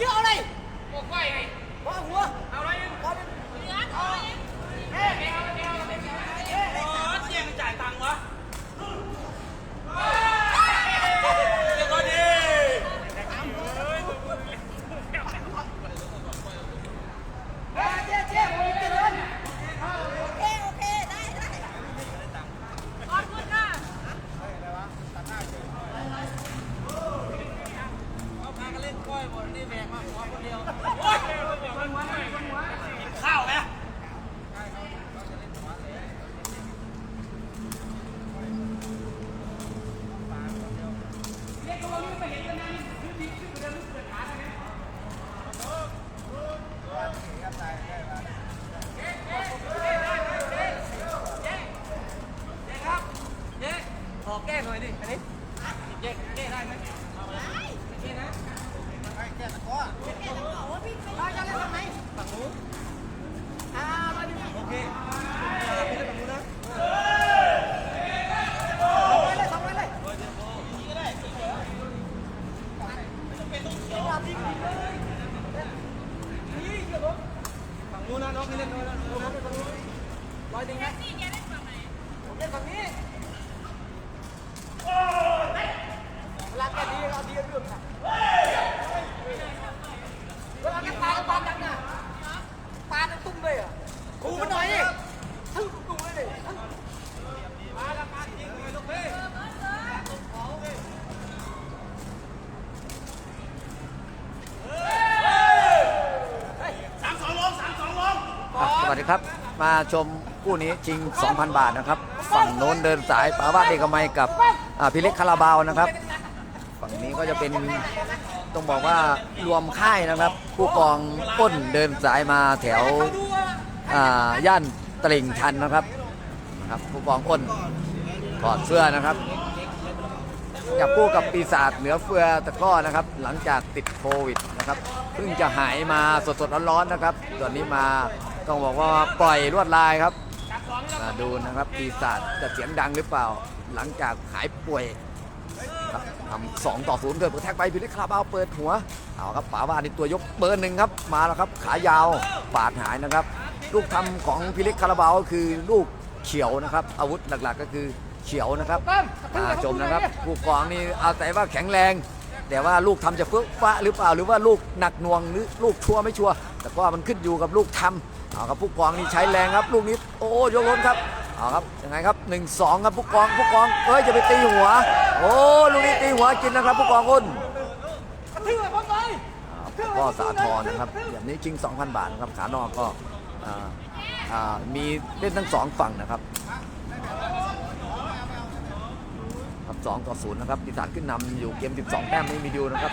เยอะเอาเลยบอกไว้ไงว่าหัว เอาอะไรยัง ว่าเป็น เฮ้ยเอาเอาเอาเอาเสียงจ่ายตังค์วะเดี๋ยวก่อนดิ เฮ้ยเจ๊เจ๊ผมมีเงิน โอเค โอเค ได้ได้ขอบคุณค่ะ เอาพากันเล่นกล้อยบนนี่แบกมาหัวคนเดียวโอ๊ยกินข้าวไหม เจ๊ขอแก้หน่อยดิ อันนี้เจ๊แก้ได้ไหมแก้นะ แกจะบอกว่าพี่ไม่ เราจะเล่นทำไมฝั่งนู้นอ่ามาดิ โอเค พี่เล่นฝั่งนู้นนะสองไว้เลยสองไว้เลยนี่เกี่ยวกับฝั่งนู้นนะน้องพี่เล่นนู้นนะนู้นนะฝั่งนู้นร้อยหนึ่งนะ พี่แกเล่นฝั่งไหน ผมเล่นฝั่งนี้เวลาแกดีเราดีเรื่องค่ะเวลาแกปาก็ปาดังนะปาจะตุ้มเลยอะกูมันหน่อยดิทั้งตุ้มเลยดิทั้ง มาแล้วมาจริงเลยลูกพี่ สามสองลงสามสองลง อะสวัสดีครับ มา ชมคู่นี้ชิง 2,000 บาทนะครับ ฝั่งโน้นเดินสายปาวาดเอกมัยกับพิเล็กคาราบาวนะครับ ฝั่งนี้ก็จะเป็นต้องบอกว่ารวมค่ายนะครับ ผู้กองอ้นเดินสายมาแถวย่านตลิ่งชันนะครับครับผู้กองอ้นถอดเสื้อนะครับจับคู่กับปีศาจเหนือเฟือตะก้อนะครับ หลังจากติดโควิดนะครับเพิ่งจะหายมาสดๆร้อนๆนะครับตอนนี้มา ต้องบอกว่าปล่อยลวดลายครับมาดูนะครับปีศาจจะเสียงดังหรือเปล่า หลังจากหายป่วยครับทำสองต่อศูนย์เกิดกระแทกไปพิลิคาราบาวเปิดหัวเอาครับป๋าว่าในตัวยกเบอร์หนึ่งครับมาแล้วครับขายาวปาดหายนะครับ ลูกทำของพิลิคาราบาวก็คือลูกเขียวนะครับ อาวุธหลักๆก็คือเขียวนะครับตาชมนะครับผู้กองนี่เอาแต่ว่าแข็งแรง แต่ว่าลูกทำจะเฟื่อฟ้าหรือเปล่าหรือว่าลูกหนักหน่วงหรือลูกชัวร์ไม่ชัวร์แต่ว่ามันขึ้นอยู่กับลูกทำ เอาครับผู้กองนี่ใช้แรงครับลูกนี้โอ้ยกล้นครับเอาครับยังไงครับ1นสองครับผู้กองผู้กองเฮ้ยจะไปตีหัว โอ้ลูกนี้ตีหัวกินนะครับผู้กองทืบไปคนเลยก็สาทรนะครับแบบนี้ชิง 2,000 บาทนะครับขานอกก็มีเล่นทั้งสองฝั่งนะครับครับ2ต่อ0นะครับปีศาจขึ้นนำอยู่เกม 12 แต้มไม่มีดิวนะครับ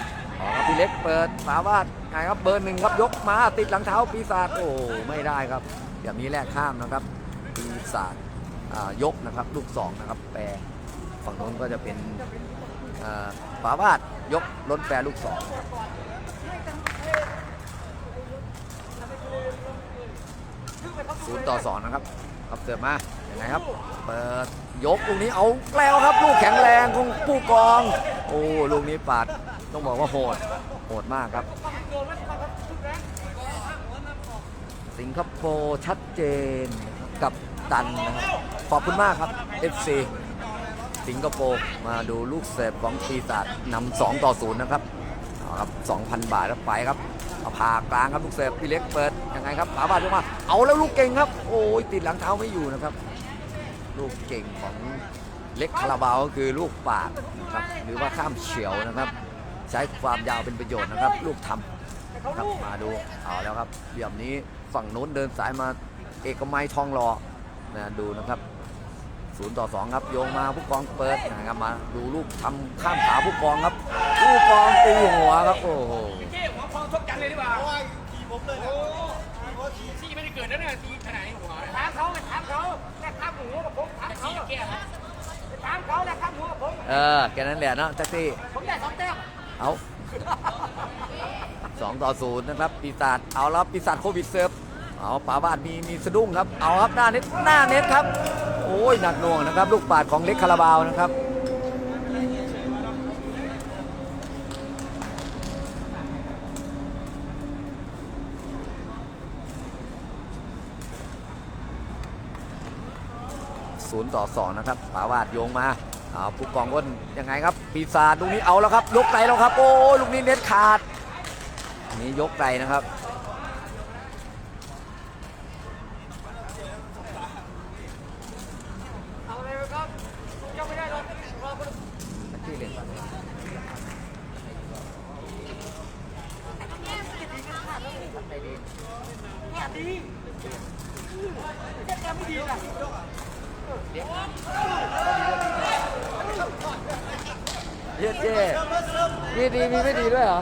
ครับพี่เล็กเปิดฝาวาดไงครับเบอร์หนึ่งครับยกมาติดหลังเท้าปีศาจโอ้ไม่ได้ครับแบบนี้แลกข้ามนะครับปีศาจยกนะครับ ลูกสองนะครับ แปรฝั่งโน้นก็จะเป็นอ่าฝาวาดยกล้นแปรลูกสองศูนย์ต่อสองนะครับครับเสิร์ฟมาอย่างไงครับ เปิดยกลูกนี้เอาแล้วครับ ลูกแข็งแรงของผู้กอง โอ้ลูกนี้ปาด ต้องบอกว่าโหด โหดมากครับ สิงคโปร์ชัดเจนกับตันนะครับ ขอบคุณมากครับ FC สิงคโปร์มาดูลูกเสิร์ฟของปีศาจนำ2ต่อ0นะครับเอาครับ 2,000 บาทแล้วไปครับเอาผ่ากลางครับลูกเสิร์ฟพี่เล็กเปิดยังไงครับป๋าบาดลงมา เอาแล้วลูกเก่งครับ โอ้ยติดหลังเท้าไม่อยู่นะครับ ลูกเก่งของเล็กคาราบาวก็คือลูกปาดนะครับหรือว่าข้ามเฉียวนะครับ ใช้ความยาวเป็นประโยชน์นะครับ ลูกทำครับมาดูเอาแล้วครับเหลี่ยมนี้ฝั่งนู้นเดินสายมาเอกมัยทองหล่อนะดูนะครับศูนย์ต่อสองครับโยงมาผู้กองเปิดนะครับมาดูลูกทำข้ามขาผู้กองครับผู้กองตีหัวครับโอ้โหเจ๊หัวพองชกกันเลยดีกว่าโอ้ยขี่ผมเลยโอ้ขี่ไม่ได้เกิดนะเนี่ยตีขนาดนี้หัวถามเขาไปถามเขาแลกข้ามหัวกับผมถามแต่เขาขี่แก้ครับไปถามเขาแลกข้ามหัวกับผมเออแค่นั้นแหละเนาะแท็กซี่ผมได้สองแต้ม เอาสองต่อศูนย์นะครับ ปีศาจเอาแล้วปีศาจโควิดเซิร์ฟเอาป่าบาดมีมีสะดุ้งครับ เอาครับหน้าเน็ตหน้าเน็ตครับ โอ้ยหนักหน่วงนะครับ ลูกปาดของเล็กคาราบาวนะครับศูนย์ต่อ2นะครับป่าวาดโยงมา เอาผู้กองอ้นยังไงครับ ปีศาจลูกนี้เอาแล้วครับ ยกไกลแล้วครับ โอ้ลูกนี้เน็ตขาด นี่ยกไกลนะครับ เอาเลยครับเจ้าไม่ได้หรอกรอคน ที่เล่น เนี่ยดีเจ็บแกไม่ดีนะ เย้เจ้ มีดีมีไม่ดีด้วยเหรอ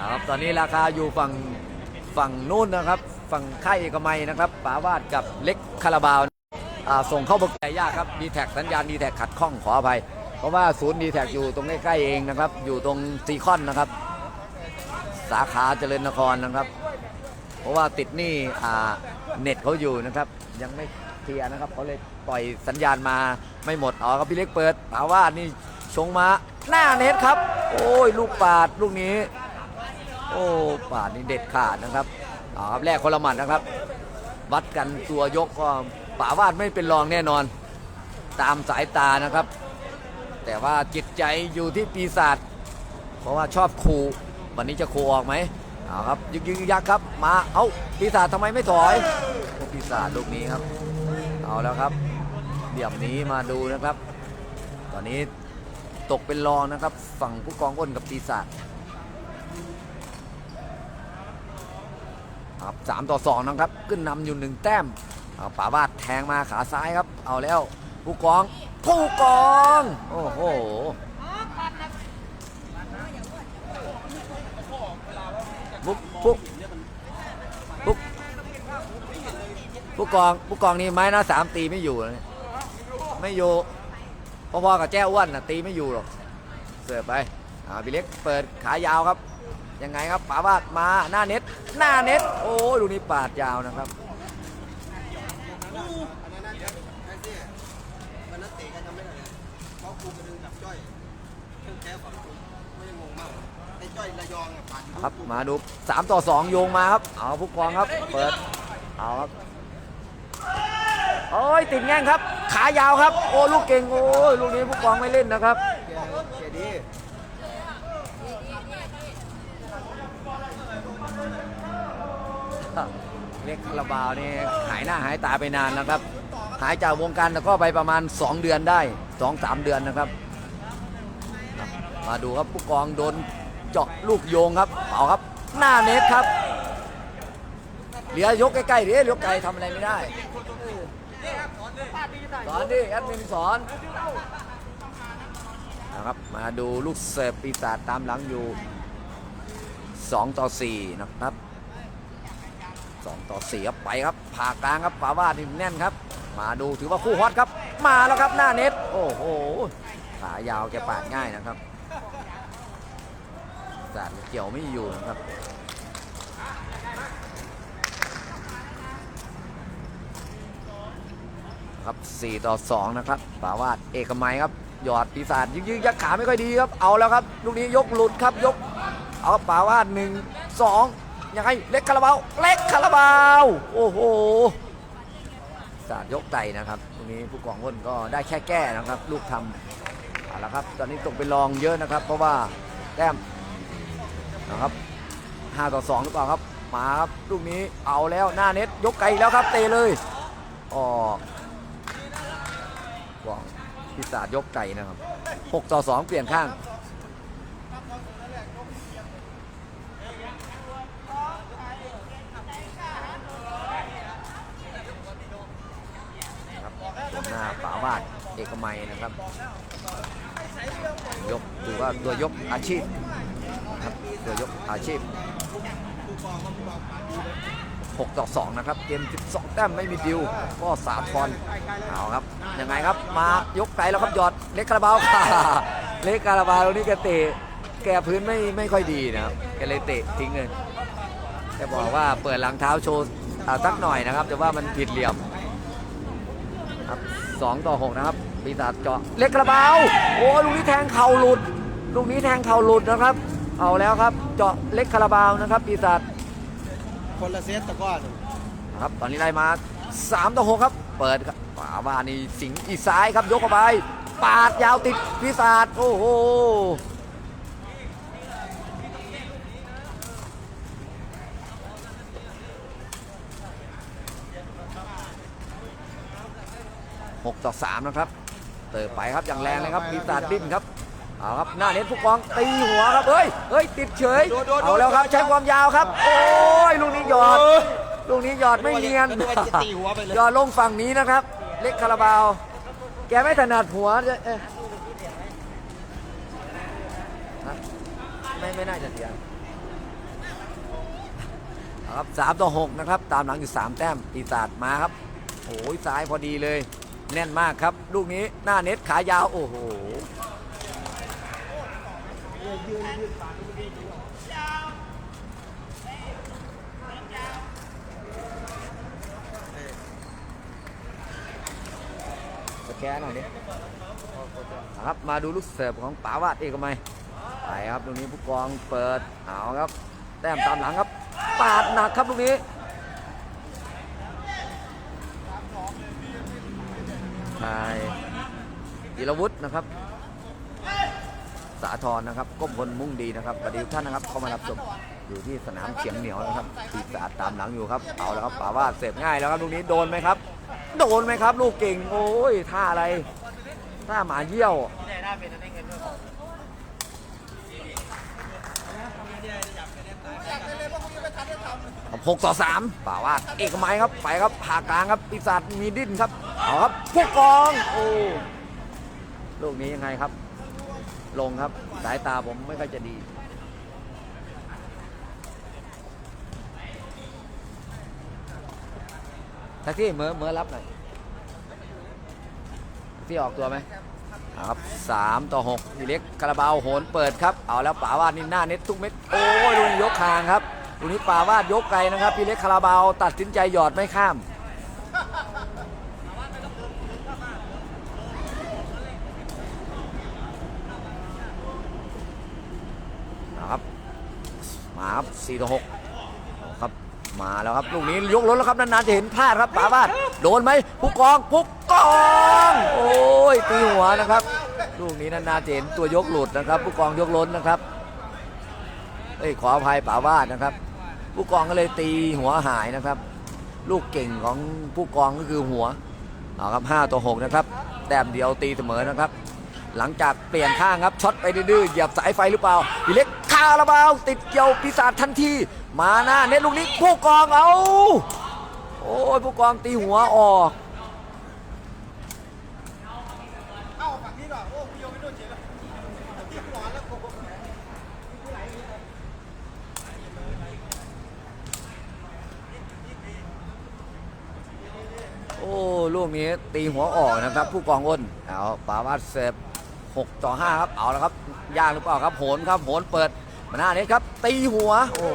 ครับตอนนี้ราคาอยู่ฝั่งฝั่งนู้นนะครับ ฝั่งค่ายเอกมัยนะครับป๋าวาดกับเล็กคาราบาวอ่าส่งเข้าบอร์ใจยากครับดีแท็กสัญญาณดีแท็กขัดข้องขออภัย เพราะว่าศูนย์ดีแท็กอยู่ตรงใกล้ๆเองนะครับ อยู่ตรงซีคอนนะครับ สาขาเจริญนครนะครับ เพราะว่าติดหนี่อ่าเน็ตเขาอยู่นะครับ ยังไม่เคลียร์นะครับเขาเลย ปล่อยสัญญาณมาไม่หมดอ๋อครับพี่เล็กเปิดป๋าวาดนี่ชงมาหน้าเน็ตครับ โอ้ยลูกปาดลูกนี้ โอ้ปาดนี่เด็ดขาดนะครับเอาครับแรกคนละหมัดนะครับ วัดกันตัวยกก็ป่าวาดไม่เป็นรองแน่นอน ตามสายตานะครับ แต่ว่าจิตใจอยู่ที่ปีศาจเพราะว่าชอบคูวันนี้จะคูออกไหมเอาครับยึกยึกยักครับมาเอาปีศาจทำไมไม่ถอยปีศาจลูกนี้ครับ เอาแล้วครับ เดี่ยมนี้มาดูนะครับ ตอนนี้ตกเป็นรองนะครับ ฝั่งผู้กองอ้นกับปีศาจครับสามต่อสองนะครับ ขึ้นนำอยู่หนึ่งแต้มเอาป่าบาดแทงมาขาซ้ายครับ เอาแล้วผู้กองผู้กอง โอ้โหผู้ผู้ผู้ผู้กองผู้กองนี่ไม้หน้าสามตีไม่อยู่นะ ไม่อยู่พอๆกับแจ้อ้วนนะตีไม่อยู่หรอกเสิร์ฟไปอ่าพี่เล็กเปิดขายาวครับ ยังไงครับป๋าวาดมาหน้าเน็ต หน้าเน็ต โอ้ยลูนี้ปาดยาวนะครับมาะครูกระดึงกับจ้อยเครื่องแก้ฝั่งครูไม่ได้งงมากไอ้จ้องอะปาดครับมาดู 3 ต่อ 2 โยงมาครับ เอาผู้กองครับ เปิด เอาครับ โอ้ยติดแง่งครับ ขายาวครับ โอ้ลูกเก่งโอ้ยลูกนี้ผู้กองไม่เล่นนะครับเจดีเล็กคาราบาวนี่หายหน้าหายตาไปนานนะครับ หายจากวงการแต่ก็ไปประมาณ 2 เดือนได้ 2-3 เดือนนะครับ มาดูครับผู้กองโดนเจาะลูกโยงครับเอาครับ หน้าเน็ตครับ เหลือยกใกล้ๆเดี๋ยวยกไกลทำอะไรไม่ได้ สอนดิแอดมินสอนนะครับมาดูลูกเสิร์ฟปีศาจตามหลังอยู่ 2 ต่อ 4 นะครับ 2 ต่อ4ครับไปครับผ่ากลางครับป่าว่าดนี่แน่นครับ มาดูถือว่าคู่ฮอตครับ มาแล้วครับหน้าเน็ต โอ้โหขายาวแกปาดง่ายนะครับศาสตร์เกี่ยวไม่อยู่นะครับ ครับ 4 ต่อ 2 นะครับปาวาดเอกมัยครับหยอดปีศาจยึกยักขาไม่ค่อยดีครับเอาแล้วครับลูกนี้ยกหลุดครับยก เอาปาวาดหนึ่งสองยังไงเล็กคาราบาวเล็กคาราบาวโอ้โหศาสตร์ยกไตนะครับตรงนี้ผู้กองอ้นก็ได้แค่แก้นะครับ ลูกทำเอาละครับ ตอนนี้ตกเป็นรองเยอะนะครับ เพราะว่าแต้มนะครับ5ต่อ2หรือเปล่าครับมาครับลูกนี้เอาแล้วหน้าเน็ตยกไกลแล้วครับเตะเลยออก พิศาจยกไก่นะครับ6ต่อ2เปลี่ยนข้างครับหน้าป่าวาดเอกมัยนะครับ ยกถือว่าตัวยกอาชีพครับตัวยกอาชีพ 6 ต่อ 2 นะครับ เกม 12 แต้มไม่มีดิว ก็3บอลเอาครับ ยังไงครับ มายกไกลแล้วครับ หยอด เล็กคาราบาวค่ะ เล็กคาราบาวนี้แกเตะ แกพื้นไม่ไม่ค่อยดีนะครับ แกเลยเตะทิ้งเลยแกบอกว่าเปิดหลังเท้าโชว์สักหน่อยนะครับ แต่ว่ามันผิดเหลี่ยมครับ2ต่อ 6 นะครับ ปีศาจเจาะ เล็กคาราบาวโอ้ลูกนี้แทงเข่าหลุด ลูกนี้แทงเข่าหลุดนะครับ เอาแล้วครับ เจาะเล็กคาราบาวนะครับ ปีศาจ คนละเซตตะก้อนครับตอนนี้ไล่มา 3 ต่อ 6 ครับ เปิดครับป่าว่านี่สิงอีซ้ายครับยกเข้าไป ปาดยาวติดพิศาจโอ้โหหกต่อสามนะครับ เติบไปครับอย่างแรงเลยครับปีศาจดิ้นครับ เอาครับหน้าเน็ตผู้กองตีหัวครับเฮ้ยเฮ้ยติดเฉยเอาแล้วครับใช้ความยาวครับ โอ้ยลูกนี้หยอด ลูกนี้หยอดไม่เนียน นึกว่าจะตีหัวไปเลย หยอดลงฝั่งนี้นะครับ เล็กคาราบาว แกไม่ถนัดหัวจะเอ๊ะฮะไม่ไม่น่าจะเสียเอาครับสามต่อหกนะครับ ตามหลังอยู่สามแต้มปีศาจมาครับโอ้ยซ้ายพอดีเลย แน่นมากครับ ลูกนี้หน้าเน็ตขายาวโอ้โห สแกนหน่อยดิครับ มาดูลูกเสิร์ฟของป๋าวาดเอกมัยไปครับตรงนี้ผู้กองเปิดเอาครับ แต้มตามหลังครับ ปาดหนักครับลูกนี้ชายจิรวุฒินะครับาธรนะครับก้มพลมุ่งดีนะครับสวัสดีทุกท่านนะครับเข้ามารับชมอยู่ที่สนามเฉียงเหนียวนะครับปีศาจตามหลังอยู่ครับเอาแล้วครับป่าว่าเสพง่ายแล้วครับลูกนี้โดนไหมครับ โดนไหมครับ ลูกเก่งโอ้ยท่าอะไรท่าหมาเยี่ยวหกต่อสามป่าว่าเอกมัยครับไปครับผ่ากลางครับปีศาจมีดิ้นครับเอาครับผู้กองโอ้ลูกนี้ยังไงครับ ลงครับ สายตาผมไม่ค่อยจะดี แท็กซี่เมื่อเมื่อรับหน่อยที่ออกตัวไหมครับสามต่อหกพี่เล็กคาราบาวโหนเปิดครับ เอาแล้วป่าวาดนี่หน้าเน็ตทุกเม็ด โอ้ยลูกนี้ยกคางครับลูกนี้ป่าวาดยกไกลนะครับ พี่เล็กคาราบาวตัดสินใจหยอดไม่ข้าม นะครับ มาครับ4ต่อ6ครับมาแล้วครับลูกนี้ยกรถแล้วครับนานๆจะเห็นพลาดครับป๋าบ้านโดนไหมผู้กองผู้กองโอ้ยตีหัวนะครับ ลูกนี้นานๆจะเห็นตัวยกหลุดนะครับ ผู้กองยกล้นนะครับเอ้ยขออภัยป๋าบ้านนะครับ ผู้กองก็เลยตีหัวหายนะครับ ลูกเก่งของผู้กองก็คือหัวเอาครับ5ต่อ6นะครับแต้มเดียวตีเสมอนะครับ หลังจากเปลี่ยนข้างครับช็อตไปดื้อเหยียบสายไฟหรือเปล่าพี่เล็กคาราบาวติดเกี่ยวปีศาจทันทีมาหน้าเน็ตลูกนี้ผู้กองเอาโอ้ยผู้กองตีหัวออกโอ้พี่โยไม่โดนเฉยเลยที่หัวแล้วโอ้โหโอ้ลูกนี้ตีหัวออกนะครับ ผู้กองอ้นเอาปาวาดเซฟ 6 ต่อ 5 ครับ เอาล้วครับ ยากหรือเปล่าครับ โหนครับ โหนเปิดมาหน้าเน็ตครับ ตีหัว โอ้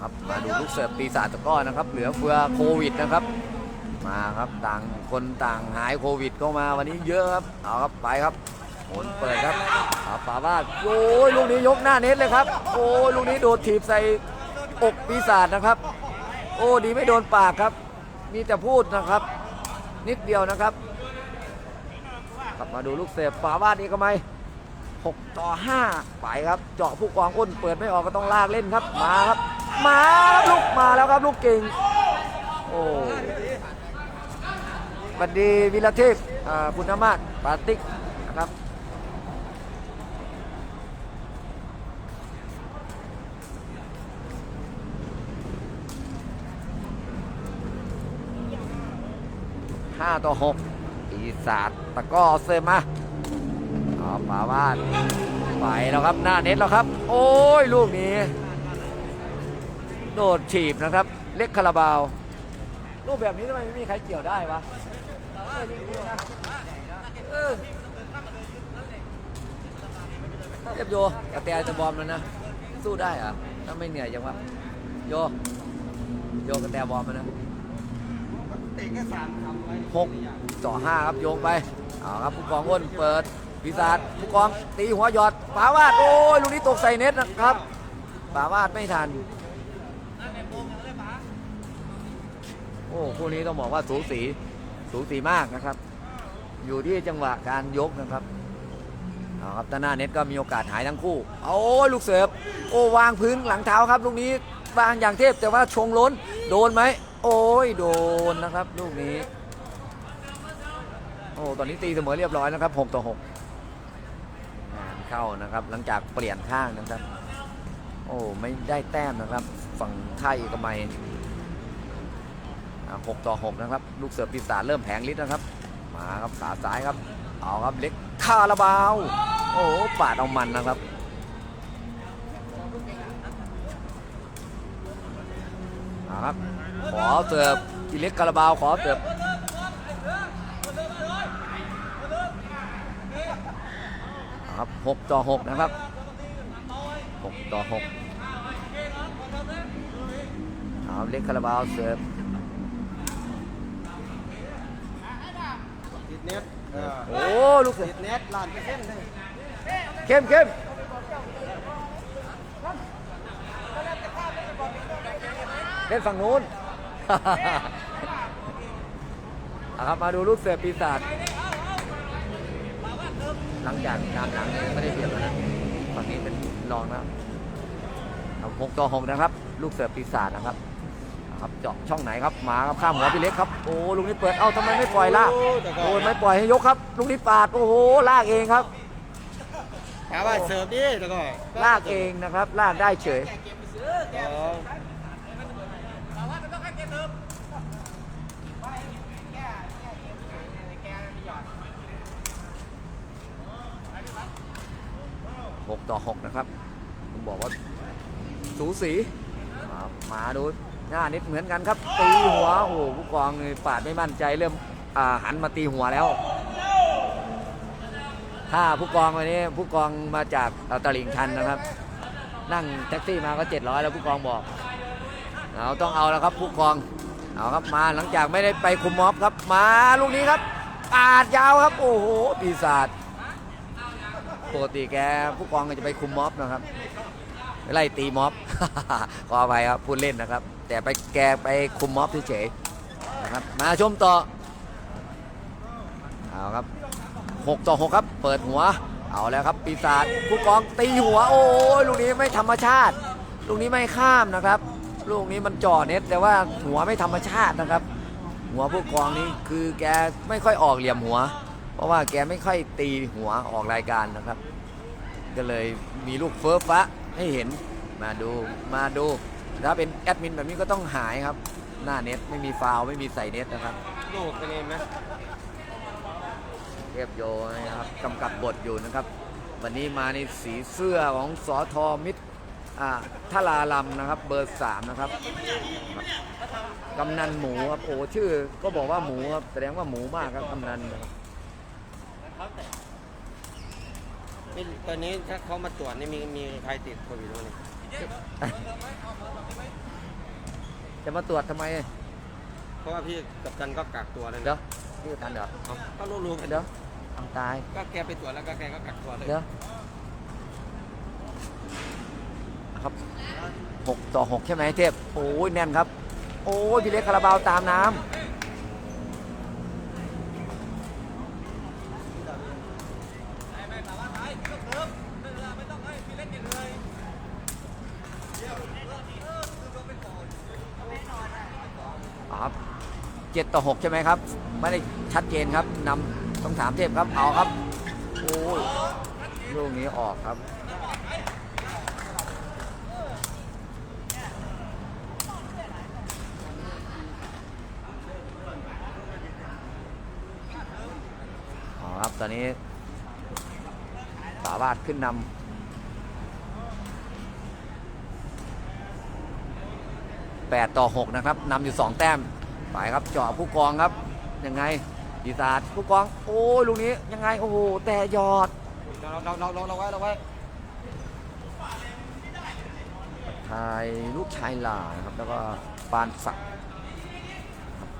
ครับมาดูลูกเสิร์ฟปีศาจตะก้อนะครับ เหลือเฟือโควิดนะครับ มาครับต่างคนต่างหายโควิดก็มาวันนี้เยอะครับ เอาครับไปครับโหนเปิดครับอาป่าวาโอ้ยลูกนี้ยกหน้าเน็ตเลยครับ โอ้ยลูกนี้โดดถีบใส่ อกปีศาจนะครับ โอ้ดีไม่โดนปากครับ มีแต่พูดนะครับ นิดเดียวนะครับกลับมาดูลูกเสิร์ฟป่าวาดอีกทำไม6ต่อ5ไปครับ เจาะผู้กองอ้นเปิดไม่ออกก็ต้องลากเล่นครับมาครับ มาครับลูกมาแล้วครับลูกเก่งโอ้สวัสดีวิลาเทพคุณนามาศปาติกนะครับ 5 ต่อ 6 ปีศาจตะก้อเซมาเอาป่าวาดไปแล้วครับหน้าเน็ตแล้วครับ โอ้ยลูกนี้ โดดฉีบนะครับ เล็กคาราบาวลูกแบบนี้ทำไมไม่มีใครเกี่ยวได้วะเรียบโยกระแตจะบอมแล้วนะ สู้ได้อะถ้าไม่เหนื่อยจังวะโยโยกระแตบอมแล้วนะ เตะแค่สามคำไว้หกต่อห้าครับโยงไปเอาครับผู้กองอ้นเปิดพิศาจผู้กองตีหัวหยอดปาวาดโอ้ยลูกนี้ตกใส่เน็ตนะครับปาวาดไม่ทันโอ้คู่นี้ต้องบอกว่าสูสีสูสีมากนะครับ อยู่ที่จังหวะการยกนะครับเอาครับตาหน้าเน็ตก็มีโอกาสหายทั้งคู่โอ้ลูกเสิร์ฟโอ้วางพื้นหลังเท้าครับลูกนี้วางอย่างเทพแต่ว่าชงล้นโดนไหม โอ้ยโดนนะครับลูกนี้ โอ้ตอนนี้ตีเสมอเรียบร้อยนะครับ6ต่อ6งานเข้านะครับ หลังจากเปลี่ยนข้างนะครับ โอ้ไม่ได้แต้มนะครับ ฝั่งไทยกมัยอ่า6ต่อ6นะครับ ลูกเสือปีศาจเริ่มแผงฤทธิ์นะครับ มาครับขาซ้ายครับ เอาครับเล็กคาราบาว โอ้ปาดเอามันนะครับมาครับ ขอเสิร์ฟอีเล็กคาราบาวขอเสิร์ฟครับ6ต่อ6นะครับ6ต่อ6เอาเล็กคาราบาวเสิร์ฟติดเน็ตเออโอ้ลูกเสือติดเน็ตล้านเปอร์เซ็นต์เลยเข้มเข้มเล่นฝั่งนู้น เอาครับมาดูลูกเสือปีศาจหลังจากการหลังไม่ได้เปลี่ยนแล้วนะฝั่งนี้เป็นรองแล้วเอาหกต่อหกนะครับ ลูกเสือปีศาจนะครับเอาครับเจาะช่องไหนครับมาครับข้ามหัวพี่เล็กครับโอ้ลูกนี้เปิดเอ้าทำไมไม่ปล่อยล่ะโอ้ไม่ปล่อยให้ยกครับ ลูกนี้ปาดโอ้โหลากเองครับถามว่าเสิร์ฟดิแล้วก็ลากเองนะครับลากได้เฉย 6ต่อ6นะครับผมบอกว่าสูสีมามาดูหน้านิดเหมือนกันครับ ตีหัวโอ้โหผู้กองปาดไม่มั่นใจเริ่มหันมาตีหัวแล้ว ถ้าผู้กองวันนี้ผู้กองมาจากตลิ่งชันนะครับ นั่งแท็กซี่มาก็ 700 แล้วผู้กองบอก เราต้องเอาแล้วครับผู้กองเอาครับมาหลังจากไม่ได้ไปคุมม็อบครับมาลูกนี้ครับปาดยาวครับโอ้โหปีศาจปกติแกผู้กองก็จะไปคุมม็อบนะครับไไล่ตีม็อบขออภัยครับพูดเล่นนะครับ แต่ไปแกไปคุมม็อบเฉยๆนะครับมาชมต่อเอาครับ6ต่อ6ครับ เปิดหัวเอาแล้วครับ ปีศาจผู้กองตีหัว โอ้ยลูกนี้ไม่ธรรมชาติ ลูกนี้ไม่ข้ามนะครับ ลูกนี้มันจ่อเน็ตแต่ว่าหัวไม่ธรรมชาตินะครับ หัวผู้กองนี้คือแกไม่ค่อยออกเหลี่ยมหัว เพราะว่าแกไม่ค่อยตีหัวออกรายการนะครับ ก็เลยมีลูกเฟิร์ฟะให้เห็นมาดูมาดูถ้าเป็นแอดมินแบบนี้ก็ต้องหายครับ หน้าเน็ตไม่มีฟาวล์ไม่มีใส่เน็ตนะครับลูกเป็นเองไหมเทพโยนะครับกำกับบทอยู่นะครับ วันนี้มาในสีเสื้อของสอทอมิตร อ่าทลาลำนะครับ เบอร์สามนะครับกำนันหมูครับโอ้ชื่อก็บอกว่าหมูครับแสดงว่าหมูมากครับกำนันนะครับนี่ตอนนี้ถ้าเขามาตรวจนี่มีมีใครติดโควิดบ้างเนี่ยจะมาตรวจทำไมเพราะว่าพี่กับกันก็กักตัวเลยเดี๋ยนะวพี่กันเดี๋ยวเอาก็รู้ๆกันเดี๋ยวทำตายก็แกไปตรวจแล้วก็แกก็กักตัวเลยเดี๋ยว ครับหกต่อหกใช่ไหมเทพ โอ้ยแน่นครับ โอ้ยพี่เล็กคาราบาวตามน้ำครับเจ็ดต่อหกใช่ไหมครับ ไม่ได้ชัดเจนครับนำต้องถามเทพครับเอาครับ โอ้ยลูกนี้ออกครับ อ๋อครับ ตอนนี้สาวาดขึ้นนำแปดต่อหกนะครับนำอยู่สองแต้ม ไปครับเจาะผู้กองครับ ยังไงดีศาสตร์ผู้กอง โอ้ยลูกนี้ยังไง โอ้โห แต่หยอด เราเราเราเราเราไว้เราไว้ชายลูกชายหล่านะครับ แล้วก็ปานศักดิ์ครับ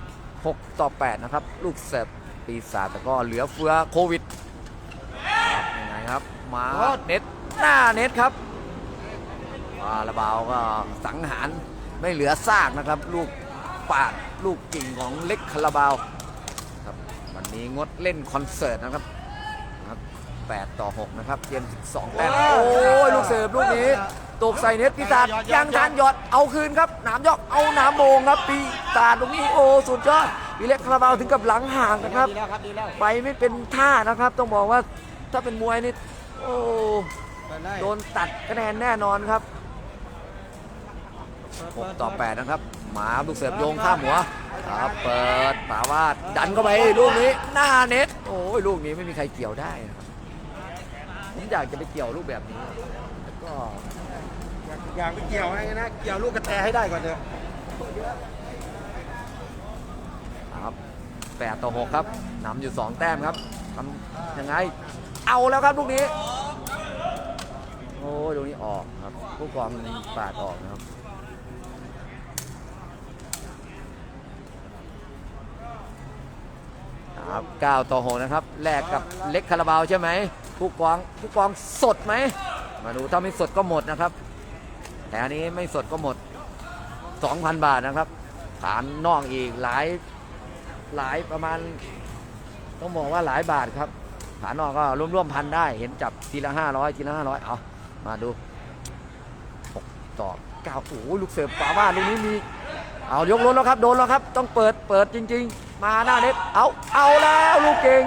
6ต่อ 8 นะครับ ลูกเสิร์ฟ ปีศาจแต่ก็เหลือเฟือโควิดครับยังไงครับ มาเน็ตหน้าเน็ตครับปาระเบาก็สังหารไม่เหลือซากนะครับ ลูกปาดลูกกิ่งของเล็กคาราบาวครับวันนี้งดเล่นคอนเสิร์ตนะครับนะครับ8ต่อ 6 นะครับเกม12แต้มโอ้ย ลูกเสิร์ฟลูกนี้ ตกใส่เน็ตปีศาจยังทันหยอดเอาคืนครับหนามยอกเอาหนามโมงครับปีศาจตรงนี้โอ้สุดยอด วีเล็กคาราบาวถึงกับหลังห่างนะครับ ดีแล้วครับดีแล้วไปไม่เป็นท่านะครับ ต้องบอกว่าถ้าเป็นมวยนี่โอ้ไปได้โดนตัดคะแนนแน่นอนครับ6ต่อ8นะครับ หมาลูกเสิร์ฟโยงข้ามหัวครับเปิดป่าวาดดันเข้าไปลูกนี้หน้าเน็ตโอ้ยลูกนี้ไม่มีใครเกี่ยวได้นะครับผมอยากจะไปเกี่ยวลูกแบบนี้แต่ก็ อยากไปเกี่ยวให้นะ เกี่ยวลูกกระแตให้ได้ก่อนเถอะ ครับ8ต่อ6ครับนำอยู่2แต้มครับทำยังไง เอาแล้วครับลูกนี้ โอ้ยลูกนี้ออกครับ ผู้กองปาดออกนะครับครับ9ต่อ6นะครับ แลกกับเล็กคาราบาวใช่ไหม ผู้กองผู้กองสดไหม มาดูถ้าไม่สดก็หมดนะครับ แต่อันนี้ไม่สดก็หมด 2,000 บาทนะครับฐานนอกอีกหลาย หลายประมาณ ต้องบอกว่าหลายบาทครับฐานนอกก็ร่วมๆพันได้ เห็นจับทีละ500ทีละ500เอามาดู6ต่อ9โอ้โหลูกเสิร์ฟป่าว่าลูกนี้มี เอายกล้นแล้วครับ โดนแล้วครับ ต้องเปิดเปิดจริง ๆ มาหน้าเน็ตเอาเอาแล้วลูกเก่ง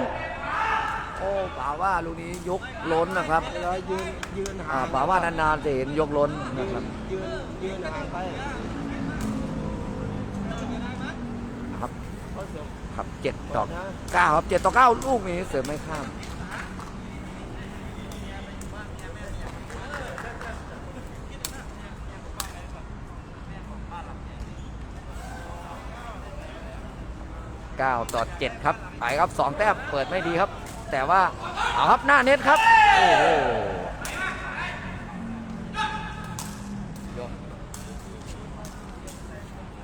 โอ้ป่าว่าลูกนี้ยกล้นนะครับแล้วยืนยืนอ่าห่างป่าว่านานๆจะเห็นยกล้นนะครับยืนยืนห่างไป ครับ ครับเจ็ดต่อเก้าครับเจ็ดต่อเก้าลูกนี้เสือไม่ข้ามเก้าต่อเจ็ดครับไปครับสองแต้มเปิดไม่ดีครับ แต่ว่าเอาครับหน้าเน็ตครับโอ้โห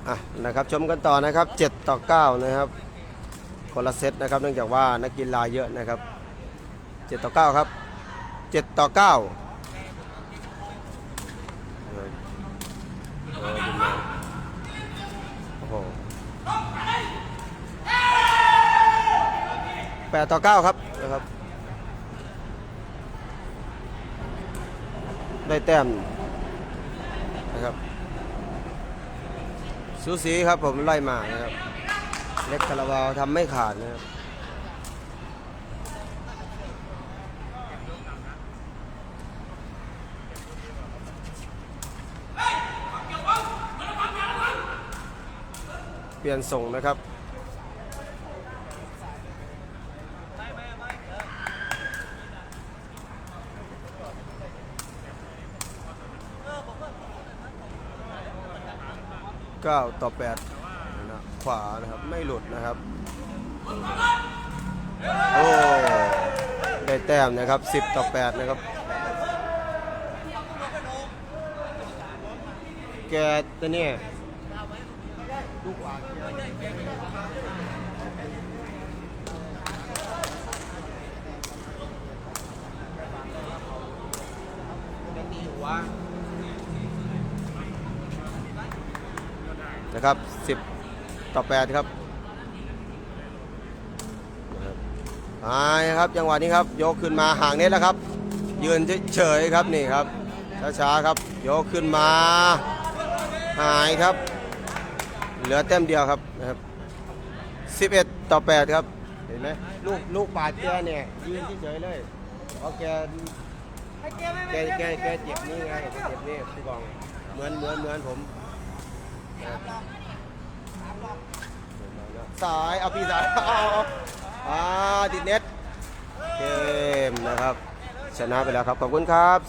อะนะครับชมกันต่อนะครับ 7 ต่อ 9 นะครับ คนละเซตนะครับ เนื่องจากว่านักกีฬาเยอะนะครับ 7 ต่อ 9 ครับ 7 ต่อ9เออเออดูมาโอ้โห8ต่อ9ครับนะครับ ได้แต้มนะครับสูสีครับผมไล่มานะครับ เล็กคาราบาวทำไม่ขาดนะครับเปลี่ยนส่งนะครับ9ต่อ8นะ ขวานะครับไม่หลุดนะครับโอ้ได้แต้มนะครับ 10 ต่อ 8 นะครับ แกตัวนี้นะครับ 10 ต่อ8ครับนะครับหายครับจังหวะนี้ครับ ยกขึ้นมาห่างเน็ตแล้วครับ ยืนเฉยๆครับนี่ครับช้าๆครับ ยกขึ้นมา หายครับ เหลือแต้มเดียวครับนะครับ 11 ต่อ 8 ครับ เห็นไหมลูกลูกปาดแกเนี่ยยืนเฉยๆเลยเพราะแกแกแกแกเจ็บนี่ไงแกเจ็บนี่พี่บองเหมือนเหมือนเหมือนผม สาย เอาปีซ้ายเอาเอาเอาอ่าติดเน็ตเกมนะครับ ชนะไปแล้วครับ ขอบคุณครับ